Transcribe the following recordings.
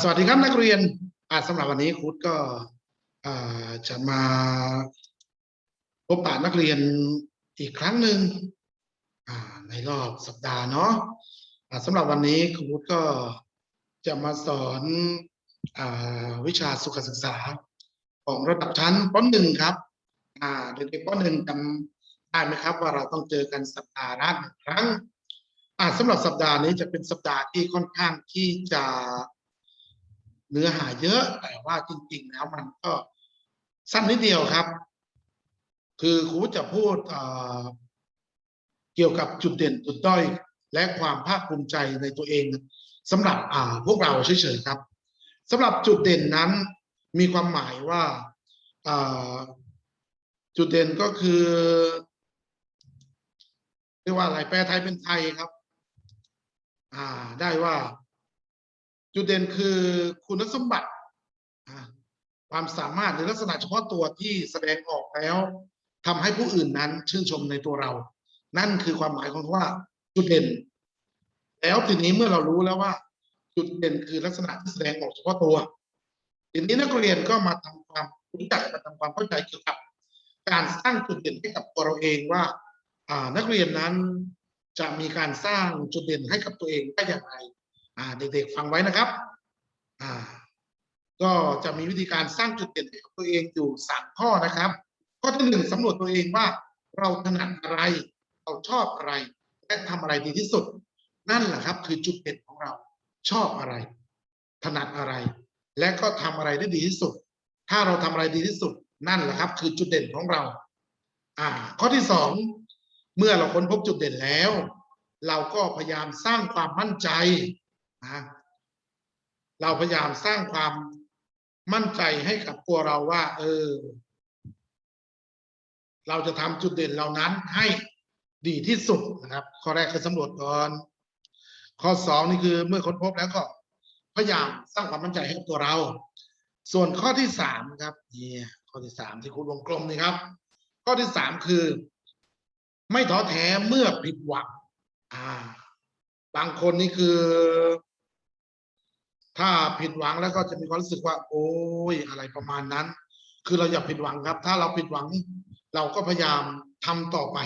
สวัสดีครับนักเรียนสำหรับวันนี้ครูก็อ่าจะมาพบปะนักเรียนอีกครั้งหนึ่งในรอบสัปดาห์เนาะสำหรับวันนี้ครูก็จะมาสอนอวิชาสุขศึกษาของระดับชั้นปหนึ่งครับเด็กๆปหนึ่งจำได้ไหมครับว่าเราต้องเจอกันสัปดาห์ละหนึ่งครั้งสำหรับสัปดาห์นี้จะเป็นสัปดาห์ที่ค่อนข้างที่จะ เนื้อหาเยอะแต่ว่าจริง ๆ แล้วมันก็สั้นนิดเดียวครับ คือครูจะพูดเเกี่ยวกับจุดเด่นจุดด้อยและความภาคภูมิใจในตัวเองสำหรับพวกเราเฉยๆครับสำหรับจุดเด่นนั้นมีความหมายว่าอ่าจุดเด่นก็คือเรียกว่าอะไรแปลไทยเป็นไทยครับ อ่าได้ว่า จุดเด่นคือคุณสมบัติ ความสามารถหรือลักษณะเฉพาะตัวที่แสดงออกแล้วทำให้ผู้อื่นนั้นชื่นชมในตัวเรา นั่นคือความหมายของว่าจุดเด่น แล้วทีนี้เมื่อเรารู้แล้วว่า จุดเด่นคือลักษณะที่แสดงออกเฉพาะตัวทีนี้นักเรียนก็มาทำความรู้จักมาทำความเข้าใจเกี่ยวกับ การสร้างจุดเด่นให้กับตัวเราเองว่านักเรียนนั้นจะมีการสร้างจุดเด่นให้กับตัวเองได้อย่างไร อ่าเด็กๆฟังไว้นะครับอ่าก็จะมีวิธีการสร้างจุดเด่นให้กับตัวเองอยู่สามข้อนะครับ ข้อที่หนึ่งสำรวจตัวเองว่าเราถนัดอะไร เราชอบอะไร และทำอะไรดีที่สุด นั่นแหละครับ คือจุดเด่นของเราชอบอะไร ถนัดอะไร และก็ทำอะไรได้ดีที่สุด ถ้าเราทำอะไรดีที่สุด นั่นแหละครับ คือจุดเด่นของเรา อ่า ข้อที่สองเมื่อเราค้นพบจุดเด่นแล้ว เราก็พยายามสร้างความมั่นใจ นะเราพยายามสร้างความมั่นใจให้กับตัวเราว่า เออ เราจะทำจุดเด่นเหล่านั้นให้ดีที่สุดนะครับ ข้อแรกคือสำรวจก่อน ข้อสองนี่คือเมื่อค้นพบแล้วก็ พยายามสร้างความมั่นใจให้กับตัวเรา ส่วนข้อที่สามครับเนี่ยข้อที่สามที่คุณวงกลมนี่ครับ ข้อที่สามคือ ไม่ท้อแท้เมื่อผิดหวังอ่า บางคนนี่คือ ถ้าผิดหวังแล้วก็จะมีความรู้สึกว่า โอ้ยอะไรประมาณนั้น คือเราอย่าผิดหวังครับ ถ้าเราผิดหวัง เราก็พยายามทำต่อไป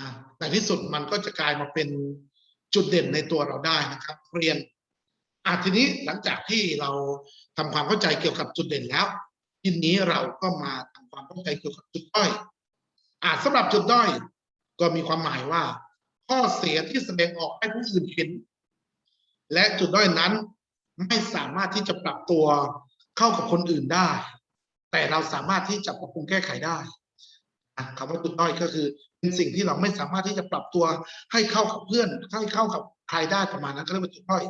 นะแต่ที่สุดมันก็จะกลายมาเป็นจุดเด่นในตัวเราได้นะครับ เรียนอะทีนี้หลังจากที่เราทำความเข้าใจเกี่ยวกับจุดเด่นแล้ว ทีนี้เราก็มาทำความเข้าใจเกี่ยวกับจุดด้อยอ่าสำหรับจุดด้อย ก็มีความหมายว่า ข้อเสียที่แสดงออกให้ผู้อื่นเห็น และจุดด้อยนั้น ไม่สามารถที่จะปรับตัวเข้ากับคนอื่นได้ แต่เราสามารถที่จะปรับปรุงแก้ไขได้คำว่าจุดด้อยก็คือเป็นสิ่งที่เราไม่สามารถที่จะปรับตัวให้เข้ากับเพื่อนให้เข้ากับใครได้ประมาณนั้นก็เรียกว่าจุดด้อย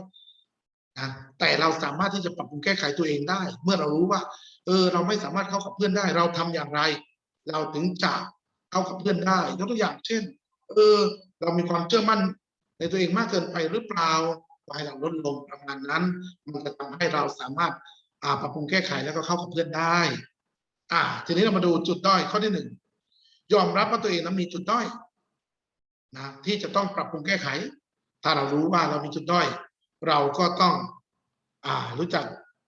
นะแต่เราสามารถที่จะปรับปรุงแก้ไขตัวเองได้ เมื่อเรารู้ว่า เออ เราไม่สามารถเข้ากับเพื่อนได้ เราทำอย่างไร เราถึงจะเข้ากับเพื่อนได้ยกตัวอย่างเช่น เออ เรามีความเชื่อมั่นในตัวเองมากเกินไปหรือเปล่า ไว้เราลดลงประมาณนั้น มันจะทำให้เราสามารถอ่าปรับปรุงแก้ไขแล้วก็เข้ากับเพื่อนได้ อ่า ทีนี้เรามาดูจุดด้อยข้อที่หนึ่งยอมรับว่าตัวเองนั้นมีจุดด้อยนะที่จะต้องปรับปรุงแก้ไข ถ้าเรารู้ว่าเรามีจุดด้อย เราก็ต้อง อ่า รู้จัก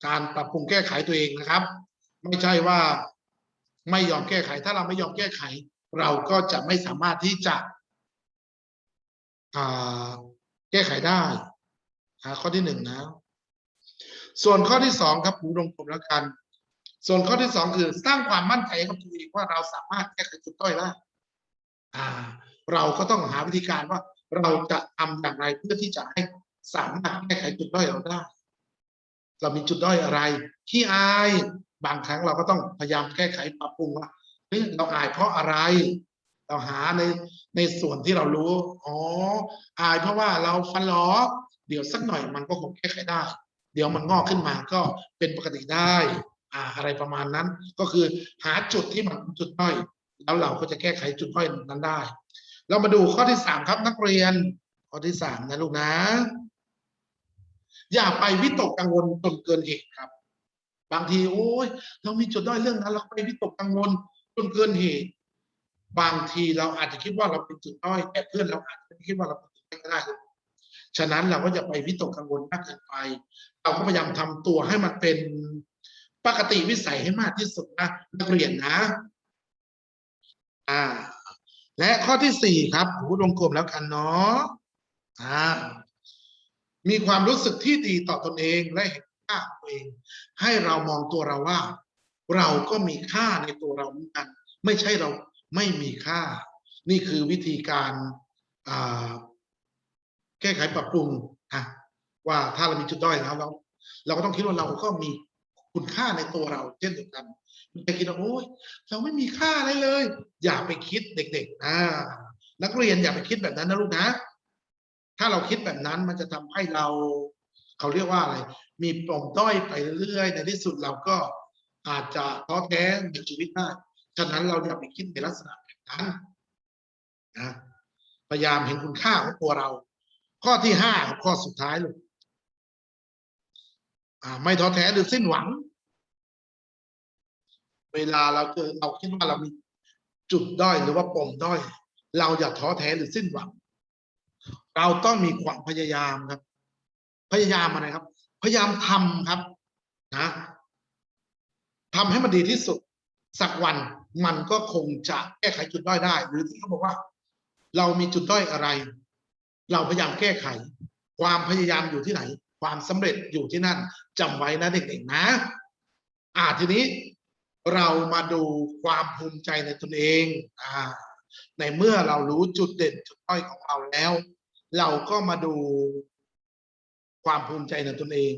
การปรับปรุงแก้ไขตัวเองนะครับ ไม่ใช่ว่าไม่ยอมแก้ไข ถ้าเราไม่ยอมแก้ไข เราก็จะไม่สามารถที่จะแก้ไขได้ อ่าข้อที่หนึ่งนะส่วนข้อที่สองครับผมลงกลมแล้วกัน ส่วนข้อที่สองคือสร้างความมั่นใจกับตัวเองว่าเราสามารถแก้ไขจุดด้อยได้เราก็ต้องหาวิธีการว่าเราจะทำอย่างไรเพื่อที่จะให้สามารถแก้ไขจุดด้อยเราได้ เรามีจุดด้อยอะไรขี้อายบางครั้งเราก็ต้องพยายามแก้ไขปรับปรุงว่าเฮ้ยเราอายเพราะอะไร เราหาในในส่วนที่เรารู้อ๋ออายเพราะว่าเราฟันหลอ เดี๋ยวสักหน่อยมันก็คงแก้ไขได้ เดี๋ยวมันงอกขึ้นมาก็เป็นปกติได้อ่าอะไรประมาณนั้น ก็คือหาจุดที่มันจุดด้อยแล้วเราก็จะแก้ไขจุดด้อยนั้นได้ เรามาดูข้อที่สามครับนักเรียน ข้อที่สามนะลูกนะ อย่าไปวิตกกังวลจนเกินเหตุครับ บางทีโอ้ยเรามีจุดด้อยเรื่องนั้น เราไปวิตกกังวลจนเกินเหตุบางทีเราอาจจะคิดว่าเราเป็นจุดด้อยแต่เพื่อนเราอาจจะไม่คิดว่าเราเป็นจุดด้อยก็ได้ ฉะนั้นเราก็จะไปวิตกกังวลมากเกินไป เราก็พยายามทำตัวให้มันเป็นปกติวิสัยให้มากที่สุดนะนักเรียนนะ อ่า และข้อที่สี่ครับพูดวงกลมแล้วกันเนาะอ่ามีความรู้สึกที่ดีต่อตนเองและเห็นค่าตัวเอง ให้เรามองตัวเราว่า เราก็มีค่าในตัวเราเหมือนกัน ไม่ใช่เราไม่มีค่า นี่คือวิธีการอ่า แก้ไขปรับปรุงอะว่าถ้าเรามีจุดด้อยแล้วเราเราก็ต้องคิดว่าเราก็มีคุณค่าในตัวเรา เช่นเดียวกันไม่คิดว่าโอ้ยเราไม่มีค่าอะไรเลย อย่าไปคิดเด็ก ๆ อ่า นักเรียนอย่าไปคิดแบบนั้นนะลูกนะ ถ้าเราคิดแบบนั้นมันจะทำให้เราเขาเรียกว่าอะไร มีปมด้อยไปเรื่อยในที่สุดเราก็อาจจะท้อแท้ในชีวิตได้ฉะนั้นเราอย่าไปคิดในลักษณะแบบนั้นนะพยายามเห็นคุณค่าของตัวเรา ข้อที่ห้าข้อสุดท้ายลูกไม่ท้อแท้หรือสิ้นหวัง เวลาเราเจอเราคิดว่าเรามีจุดด้อยหรือว่าปมด้อย เราอย่าท้อแท้หรือสิ้นหวัง เราต้องมีความพยายามครับ พยายามอะไรครับ พยายามทำครับนะทำให้มันดีที่สุด สักวันมันก็คงจะแก้ไขจุดด้อยได้ หรือที่เขาบอกว่า เรามีจุดด้อยอะไร เราพยายามแก้ไข ความพยายามอยู่ที่ไหน ความสำเร็จอยู่ที่นั่นจำไว้นะเด็กๆนะ อ่าทีนี้เรามาดูความภูมิใจในตนเองอ่าในเมื่อเรารู้จุดเด่นจุดด้อยของเราแล้ว เราก็มาดูความภูมิใจในตนเอง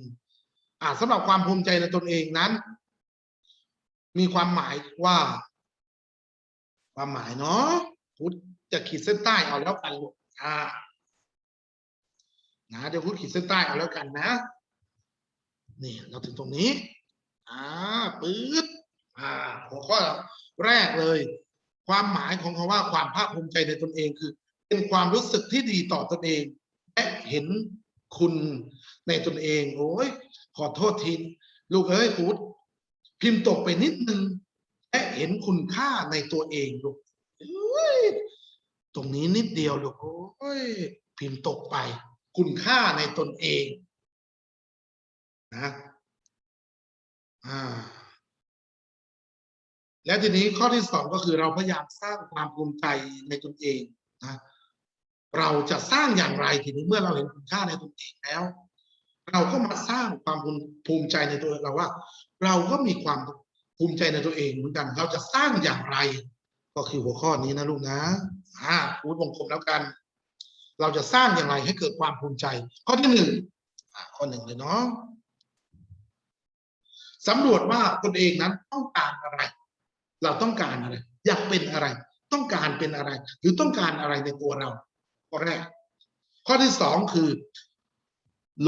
อ่าสำหรับความภูมิใจในตนเองนั้น มีความหมายว่า ความหมายเนาะพุทธจะขีดเส้นใต้เอาแล้วกันอ่า นะเดี๋ยวพุทธขีดเส้นใต้เอาแล้วกันนะนี่เราถึงตรงนี้อ่าปื๊ดอ่าหัวข้อแรกเลย ความหมายของคำว่าความภาคภูมิใจในตนเองคือ เป็นความรู้สึกที่ดีต่อตนเอง และเห็นคุณในตนเองโอ้ยขอโทษทีลูกเอ้ยพุทธพิมพ์ตกไปนิดนึงและเห็นคุณค่าในตัวเองลูกเอ้ตรงนี้นิดเดียวลูกโอ้ยพิมพ์ตกไป คุณค่าในตนเองนะอ่าแล้วทีนี้ข้อที่สองก็คือเราพยายามสร้างความภูมิใจในตนเองนะเราจะสร้างอย่างไรทีนี้เมื่อเราเห็นคุณค่าในตนเองแล้ว เราก็มาสร้างความภูมิใจในตัวเราว่า เราก็มีความภูมิใจในตัวเองเหมือนกัน เราจะสร้างอย่างไร ก็คือหัวข้อนี้นะลูกนะอ่าพูดวงกลมแล้วกัน เราจะสร้างอย่างไรให้เกิดความภูมิใจ ข้อที่หนึ่งข้อหนึ่งเลยเนาะสำรวจว่าตนเองนั้นต้องการอะไร เราต้องการอะไร อยากเป็นอะไร ต้องการเป็นอะไร หรือต้องการอะไรในตัวเราข้อแรก ข้อที่สองคือ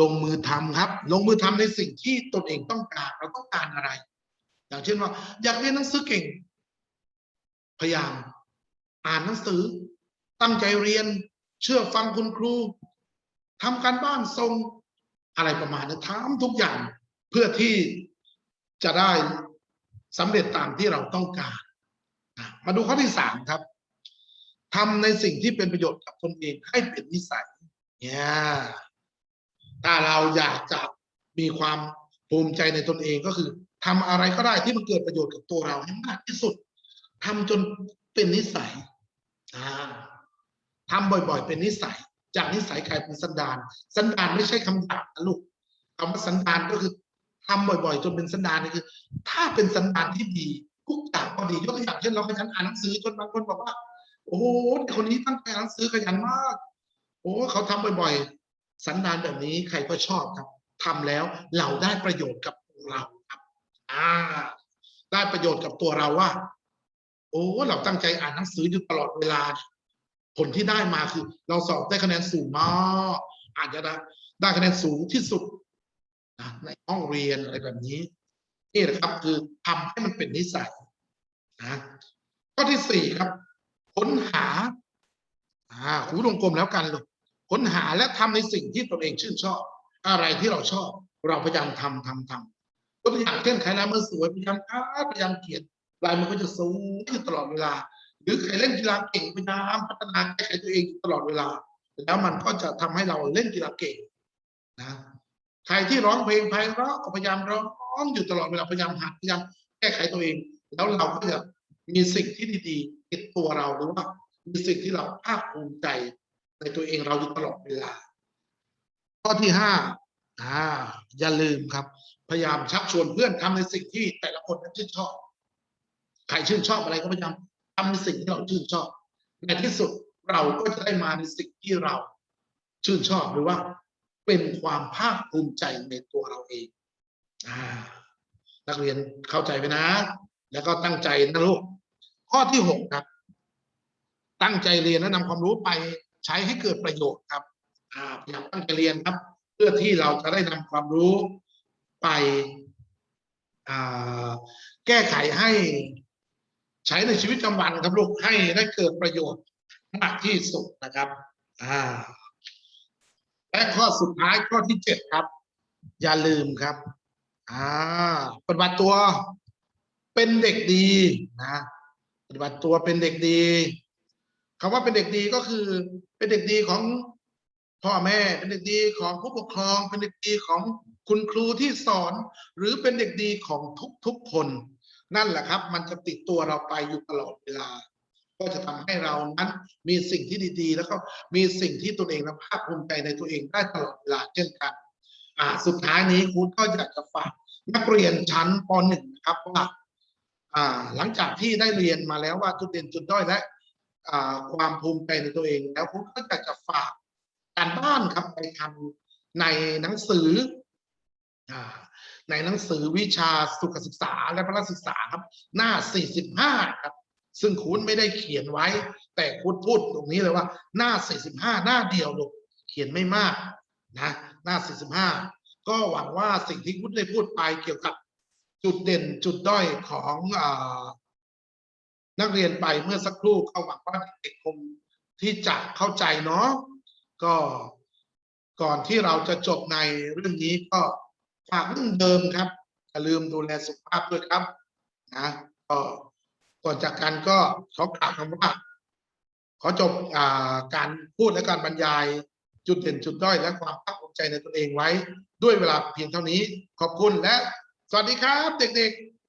ลงมือทำครับ ลงมือทำในสิ่งที่ตนเองต้องการเราต้องการอะไร อย่างเช่นว่า อยากเรียนหนังสือเก่ง พยายาม อ่านหนังสือ ตั้งใจเรียน เชื่อฟังคุณครูทำการบ้านทรงอะไรประมาณนั้ทำทุกอย่างเพื่อที่จะได้สำเร็จตามที่เราต้องการมาดูข้อที่สามครับทำในสิ่งที่เป็นประโยชน์กับตนเองให้เป็นนิสัยเนี่ยถ้าเราอยากจะมีความภูมิใจในตนเองก็คือทำอะไรก็ได้ที่มันเกิดประโยชน์กับตัวเราให้มากที่สุดทำจนเป็นนิสัยอ่า ทำบ่อยๆ เป็นนิสัย จากนิสัยกลายเป็นสันดาน สันดานไม่ใช่คำหยาบนะลูกคำว่าสันดานก็คือทำบ่อยๆ จนเป็นสันดานนี่คือ ถ้าเป็นสันดานที่ดีทุกอย่างก็ดียกตัวอย่างเช่นเราขยันอ่านหนังสือจนบางคนบอกว่า โอ้โหคนนี้ตั้งใจอ่านหนังสือขยันมาก โอ้เขาทำบ่อยๆ สันดานแบบนี้ใครก็ชอบครับทำแล้วเราได้ประโยชน์กับตัวเราครับอ่าได้ประโยชน์กับตัวเราว่า โอ้เราตั้งใจอ่านหนังสืออยู่ตลอดเวลา ผลที่ได้มาคือ เราสอบได้คะแนนสูงมากอาจจะได้ได้คะแนนสูงที่สุดในห้องเรียนอะไรแบบนี้นี่แหละครับคือทำให้มันเป็นนิสัยนะข้อที่สี่ครับ ค้นหาอ่าคูวงกลมแล้วกันเลูกค้นหาและทำในสิ่งที่ตนเองชื่นชอบ อะไรที่เราชอบ เราพยายามทำทำทำตัวอย่างเช่นใครลายมือสวยพยายามอ่านพยายามเขียนลายมือก็จะสูงขึ้นตลอดเวลา หรือใครเล่นกีฬาเก่งพยายามพัฒนาแก้ไขตัวเองตลอดเวลา แล้วมันก็จะทำให้เราเล่นกีฬาเก่งนะใครที่ร้องเพลงไพเราะก็พยายามร้องอยู่ตลอดเวลาพยายามหัดพยายามแก้ไขตัวเอง แล้วเราก็จะมีสิ่งที่ดีๆติดตัวเราหรือว่ามีสิ่งที่เราภาคภูมิใจในตัวเองเราอยู่ตลอดเวลา ข้อที่ห้าอ่าอย่าลืมครับ พยายามชักชวนเพื่อนทำในสิ่งที่แต่ละคนนั้นชื่นชอบ ใครชื่นชอบอะไรก็พยายาม ทำในสิ่งที่เราชื่นชอบ ในที่สุดเราก็จะได้มาในสิ่งที่เราชื่นชอบหรือว่า เป็นความภาคภูมิใจในตัวเราเองอนักเรียนเข้าใจไหมนะ แล้วก็ตั้งใจนะลูกข้อที่หกครับ ตั้งใจเรียนและนำความรู้ไปใช้ให้เกิดประโยชน์ครับอ่าพยายามตั้งใจเรียนครับ เพื่อที่เราจะได้นำความรู้ไปแก้ไขให้ ใช้ในชีวิตประจำวันครับลูกให้ได้เกิดประโยชน์มากที่สุดนะครับ อ่า และข้อสุดท้ายข้อที่เจ็ดครับ อย่าลืมครับ อ่าปฏิบัติตัวเป็นเด็กดีนะปฏิบัติตัวเป็นเด็กดีคำว่าเป็นเด็กดีก็คือ เป็นเด็กดีของพ่อแม่ เป็นเด็กดีของผู้ปกครอง เป็นเด็กดีของคุณครูที่สอน หรือเป็นเด็กดีของทุกๆคน นั่นแหละครับ มันจะติดตัวเราไปอยู่ตลอดเวลา ก็จะทำให้เรานั้นมีสิ่งที่ดีๆ แล้วก็มีสิ่งที่ตนเองนั้นภาคภูมิใจในตัวเองได้ตลอดเวลาเช่นกัน อ่า สุดท้ายนี้ครูก็อยากจะฝากนักเรียนชั้นป .1 นะครับว่าอ่า หลังจากที่ได้เรียนมาแล้วว่าจุดเด่นจุดด้อยและอ่าความภูมิใจในตัวเอง แล้วครูก็อยากจะฝากการบ้านครับไปทำในหนังสืออ่า ในหนังสือวิชาสุขศึกษาและพละศึกษาครับ หน้า 45 ครับ ซึ่งคุณไม่ได้เขียนไว้ แต่คุณพูดตรงนี้เลยว่า หน้า 45 หน้าเดียวลูกเขียนไม่มากนะหน้า 45 ก็หวังว่าสิ่งที่คุณได้พูดไปเกี่ยวกับจุดเด่นจุดด้อยของอนักเรียนไปเมื่อสักครู่ก็หวังว่าเด็กๆคงที่จะเข้าใจเนาะก็ก่อนที่เราจะจบในเรื่องนี้ก็ ฝากเรื่องเดิมครับอย่าลืมดูแลสุขภาพด้วยครับนะก็ก่อนจากกันก็ขอกล่าวคำว่าขอจบอาการพูดและการบรรยาย จุดเด่นจุดด้อยและความภาคภูมิใจในตนเองไว้ ด้วยเวลาเพียงเท่านี้ขอบคุณและ สวัสดีครับ เด็กๆ